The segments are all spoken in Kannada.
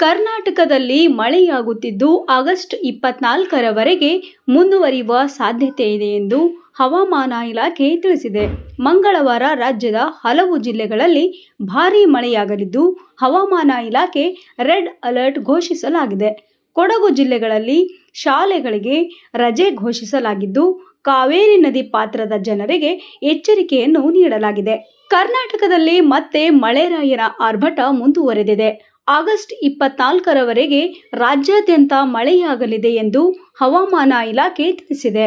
ಕರ್ನಾಟಕದಲ್ಲಿ ಮಳೆಯಾಗುತ್ತಿದ್ದು ಆಗಸ್ಟ್ ಇಪ್ಪತ್ನಾಲ್ಕರವರೆಗೆ ಮುಂದುವರಿಯುವ ಸಾಧ್ಯತೆ ಇದೆ ಎಂದು ಹವಾಮಾನ ಇಲಾಖೆ ತಿಳಿಸಿದೆ. ಮಂಗಳವಾರ ರಾಜ್ಯದ ಹಲವು ಜಿಲ್ಲೆಗಳಲ್ಲಿ ಭಾರೀ ಮಳೆಯಾಗಲಿದ್ದು ಹವಾಮಾನ ಇಲಾಖೆ ರೆಡ್ ಅಲರ್ಟ್ ಘೋಷಿಸಲಾಗಿದೆ. ಕೊಡಗು ಜಿಲ್ಲೆಗಳಲ್ಲಿ ಶಾಲೆಗಳಿಗೆ ರಜೆ ಘೋಷಿಸಲಾಗಿದ್ದು ಕಾವೇರಿ ನದಿ ಪಾತ್ರದ ಜನರಿಗೆ ಎಚ್ಚರಿಕೆಯನ್ನು ನೀಡಲಾಗಿದೆ. ಕರ್ನಾಟಕದಲ್ಲಿ ಮತ್ತೆ ಮಳೆರಾಯರ ಆರ್ಭಟ ಮುಂದುವರೆದಿದೆ. ಆಗಸ್ಟ್ ಇಪ್ಪತ್ನಾಲ್ಕರವರೆಗೆ ರಾಜ್ಯಾದ್ಯಂತ ಮಳೆಯಾಗಲಿದೆ ಎಂದು ಹವಾಮಾನ ಇಲಾಖೆ ತಿಳಿಸಿದೆ.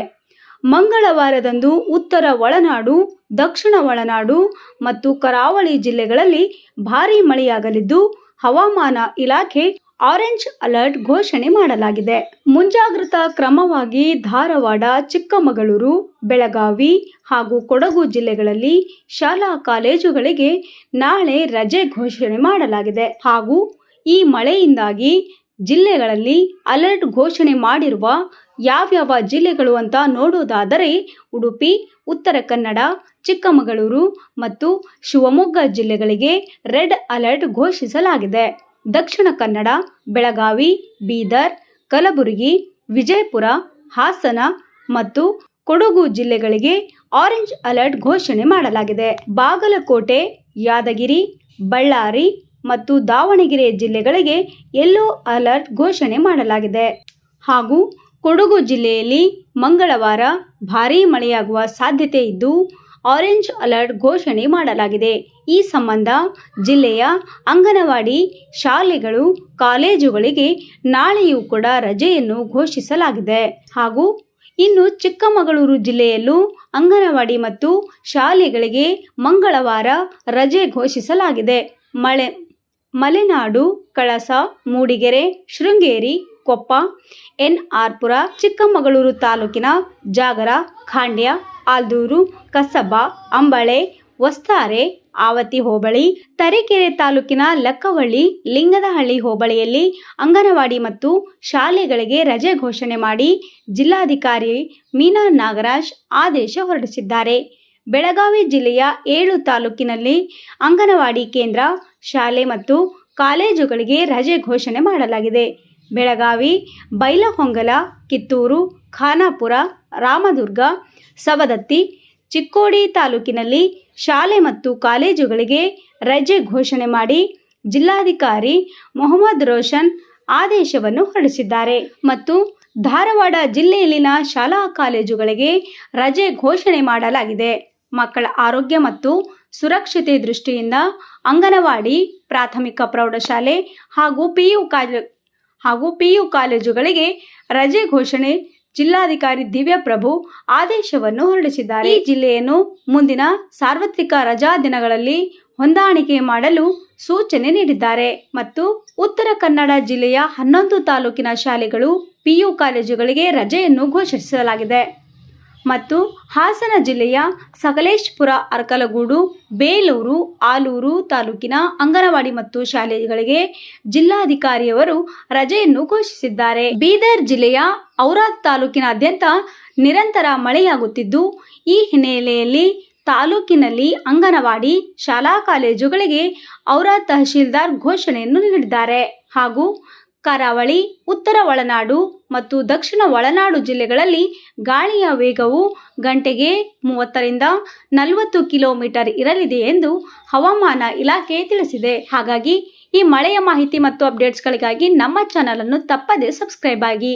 ಮಂಗಳವಾರದಂದು ಉತ್ತರ ಒಳನಾಡು, ದಕ್ಷಿಣ ಒಳನಾಡು ಮತ್ತು ಕರಾವಳಿ ಜಿಲ್ಲೆಗಳಲ್ಲಿ ಭಾರೀ ಮಳೆಯಾಗಲಿದ್ದು, ಹವಾಮಾನ ಇಲಾಖೆ ಆರೆಂಜ್ ಅಲರ್ಟ್ ಘೋಷಣೆ ಮಾಡಲಾಗಿದೆ. ಮುಂಜಾಗ್ರತಾ ಕ್ರಮವಾಗಿ ಧಾರವಾಡ, ಚಿಕ್ಕಮಗಳೂರು, ಬೆಳಗಾವಿ ಹಾಗೂ ಕೊಡಗು ಜಿಲ್ಲೆಗಳಲ್ಲಿ ಶಾಲಾ ಕಾಲೇಜುಗಳಿಗೆ ನಾಳೆ ರಜೆ ಘೋಷಣೆ ಮಾಡಲಾಗಿದೆ ಹಾಗೂ ಈ ಮಳೆಯಿಂದಾಗಿ ಜಿಲ್ಲೆಗಳಲ್ಲಿ ಅಲರ್ಟ್ ಘೋಷಣೆ ಮಾಡಿರುವ ಯಾವ್ಯಾವ ಜಿಲ್ಲೆಗಳು ಅಂತ ನೋಡೋದಾದರೆ ಉಡುಪಿ, ಉತ್ತರ ಕನ್ನಡ, ಚಿಕ್ಕಮಗಳೂರು ಮತ್ತು ಶಿವಮೊಗ್ಗ ಜಿಲ್ಲೆಗಳಿಗೆ ರೆಡ್ ಅಲರ್ಟ್ ಘೋಷಿಸಲಾಗಿದೆ. ದಕ್ಷಿಣ ಕನ್ನಡ, ಬೆಳಗಾವಿ, ಬೀದರ್, ಕಲಬುರಗಿ, ವಿಜಯಪುರ, ಹಾಸನ ಮತ್ತು ಕೊಡಗು ಜಿಲ್ಲೆಗಳಿಗೆ ಆರೆಂಜ್ ಅಲರ್ಟ್ ಘೋಷಣೆ ಮಾಡಲಾಗಿದೆ. ಬಾಗಲಕೋಟೆ, ಯಾದಗಿರಿ, ಬಳ್ಳಾರಿ ಮತ್ತು ದಾವಣಗೆರೆ ಜಿಲ್ಲೆಗಳಿಗೆ ಯೆಲ್ಲೋ ಅಲರ್ಟ್ ಘೋಷಣೆ ಮಾಡಲಾಗಿದೆ. ಹಾಗೂ ಕೊಡಗು ಜಿಲ್ಲೆಯಲ್ಲಿ ಮಂಗಳವಾರ ಭಾರೀ ಮಳೆಯಾಗುವ ಸಾಧ್ಯತೆ ಇದ್ದು ಆರೆಂಜ್ ಅಲರ್ಟ್ ಘೋಷಣೆ ಮಾಡಲಾಗಿದೆ. ಈ ಸಂಬಂಧ ಜಿಲ್ಲೆಯ ಅಂಗನವಾಡಿ ಶಾಲೆಗಳು, ಕಾಲೇಜುಗಳಿಗೆ ನಾಳೆಯೂ ಕೂಡ ರಜೆಯನ್ನು ಘೋಷಿಸಲಾಗಿದೆ. ಹಾಗೂ ಇನ್ನು ಚಿಕ್ಕಮಗಳೂರು ಜಿಲ್ಲೆಯಲ್ಲೂ ಅಂಗನವಾಡಿ ಮತ್ತು ಶಾಲೆಗಳಿಗೆ ಮಂಗಳವಾರ ರಜೆ ಘೋಷಿಸಲಾಗಿದೆ. ಮಳೆ ಮಲೆನಾಡು, ಕಳಸ, ಮೂಡಿಗೆರೆ, ಶೃಂಗೇರಿ, ಕೊಪ್ಪ, ಎನ್ ಆರ್ಪುರ, ಚಿಕ್ಕಮಗಳೂರು ತಾಲೂಕಿನ ಜಾಗರ, ಖಾಂಡ್ಯ, ಆಲ್ದೂರು, ಕಸಬಾ, ಅಂಬಳೆ ವಸ್ತಾರೆ ಆವತಿ ಹೋಬಳಿ, ತರೀಕೆರೆ ತಾಲೂಕಿನ ಲಕ್ಕವಳ್ಳಿ, ಲಿಂಗದಹಳ್ಳಿ ಹೋಬಳಿಯಲ್ಲಿ ಅಂಗನವಾಡಿ ಮತ್ತು ಶಾಲೆಗಳಿಗೆ ರಜೆ ಘೋಷಣೆ ಮಾಡಿ ಜಿಲ್ಲಾಧಿಕಾರಿ ಮೀನಾ ನಾಗರಾಜ್ ಆದೇಶ ಹೊರಡಿಸಿದ್ದಾರೆ. ಬೆಳಗಾವಿ ಜಿಲ್ಲೆಯ ಏಳು ತಾಲೂಕಿನಲ್ಲಿ ಅಂಗನವಾಡಿ ಕೇಂದ್ರ, ಶಾಲೆ ಮತ್ತು ಕಾಲೇಜುಗಳಿಗೆ ರಜೆ ಘೋಷಣೆ ಮಾಡಲಾಗಿದೆ. ಬೆಳಗಾವಿ, ಬೈಲಹೊಂಗಲ, ಕಿತ್ತೂರು, ಖಾನಾಪುರ, ರಾಮದುರ್ಗ, ಸವದತ್ತಿ, ಚಿಕ್ಕೋಡಿ ತಾಲೂಕಿನಲ್ಲಿ ಶಾಲೆ ಮತ್ತು ಕಾಲೇಜುಗಳಿಗೆ ರಜೆ ಘೋಷಣೆ ಮಾಡಿ ಜಿಲ್ಲಾಧಿಕಾರಿ ಮೊಹಮ್ಮದ್ ರೋಷನ್ ಆದೇಶವನ್ನು ಹೊರಡಿಸಿದ್ದಾರೆ. ಮತ್ತು ಧಾರವಾಡ ಜಿಲ್ಲೆಯಲ್ಲಿನ ಶಾಲಾ ಕಾಲೇಜುಗಳಿಗೆ ರಜೆ ಘೋಷಣೆ ಮಾಡಲಾಗಿದೆ. ಮಕ್ಕಳ ಆರೋಗ್ಯ ಮತ್ತು ಸುರಕ್ಷತೆ ದೃಷ್ಟಿಯಿಂದ ಅಂಗನವಾಡಿ, ಪ್ರಾಥಮಿಕ ಪ್ರೌಢಶಾಲೆ ಹಾಗೂ ಪಿಯು ಕಾಲೇಜು ಹಾಗೂ ಪಿಯು ಕಾಲೇಜುಗಳಿಗೆ ರಜೆ ಘೋಷಣೆ, ಜಿಲ್ಲಾಧಿಕಾರಿ ದಿವ್ಯಪ್ರಭು ಆದೇಶವನ್ನು ಹೊರಡಿಸಿದ್ದಾರೆ. ಈ ಜಿಲ್ಲೆಯನ್ನು ಮುಂದಿನ ಸಾರ್ವತ್ರಿಕ ರಜಾ ದಿನಗಳಲ್ಲಿ ಹೊಂದಾಣಿಕೆ ಮಾಡಲು ಸೂಚನೆ ನೀಡಿದ್ದಾರೆ ಮತ್ತು ಉತ್ತರ ಕನ್ನಡ ಜಿಲ್ಲೆಯ ಹನ್ನೊಂದು ತಾಲೂಕಿನ ಶಾಲೆಗಳು ಪಿಯು ಕಾಲೇಜುಗಳಿಗೆ ರಜೆಯನ್ನು ಘೋಷಿಸಲಾಗಿದೆ. ಮತ್ತು ಹಾಸನ ಜಿಲ್ಲೆಯ ಸಕಲೇಶ್ಪುರ, ಅರಕಲಗೂಡು, ಬೇಲೂರು, ಆಲೂರು ತಾಲೂಕಿನ ಅಂಗನವಾಡಿ ಮತ್ತು ಶಾಲೆಗಳಿಗೆ ಜಿಲ್ಲಾಧಿಕಾರಿಯವರು ರಜೆಯನ್ನು ಘೋಷಿಸಿದ್ದಾರೆ. ಬೀದರ್ ಜಿಲ್ಲೆಯ ಔರಾದ್ ತಾಲೂಕಿನಾದ್ಯಂತ ನಿರಂತರ ಮಳೆಯಾಗುತ್ತಿದ್ದು, ಈ ಹಿನ್ನೆಲೆಯಲ್ಲಿ ತಾಲೂಕಿನಲ್ಲಿ ಅಂಗನವಾಡಿ, ಶಾಲಾ ಕಾಲೇಜುಗಳಿಗೆ ಔರಾದ್ ತಹಶೀಲ್ದಾರ್ ಘೋಷಣೆಯನ್ನು ನೀಡಿದ್ದಾರೆ. ಹಾಗೂ ಕರಾವಳಿ, ಉತ್ತರ ಒಳನಾಡು ಮತ್ತು ದಕ್ಷಿಣ ಒಳನಾಡು ಜಿಲ್ಲೆಗಳಲ್ಲಿ ಗಾಳಿಯ ವೇಗವು ಗಂಟೆಗೆ ಮೂವತ್ತರಿಂದ ನಲವತ್ತು ಕಿಲೋಮೀಟರ್ ಇರಲಿದೆ ಎಂದು ಹವಾಮಾನ ಇಲಾಖೆ ತಿಳಿಸಿದೆ. ಹಾಗಾಗಿ ಈ ಮಳೆಯ ಮಾಹಿತಿ ಮತ್ತು ಅಪ್ಡೇಟ್ಸ್ಗಳಿಗಾಗಿ ನಮ್ಮ ಚಾನಲನ್ನು ತಪ್ಪದೇ ಸಬ್ಸ್ಕ್ರೈಬ್ ಆಗಿ.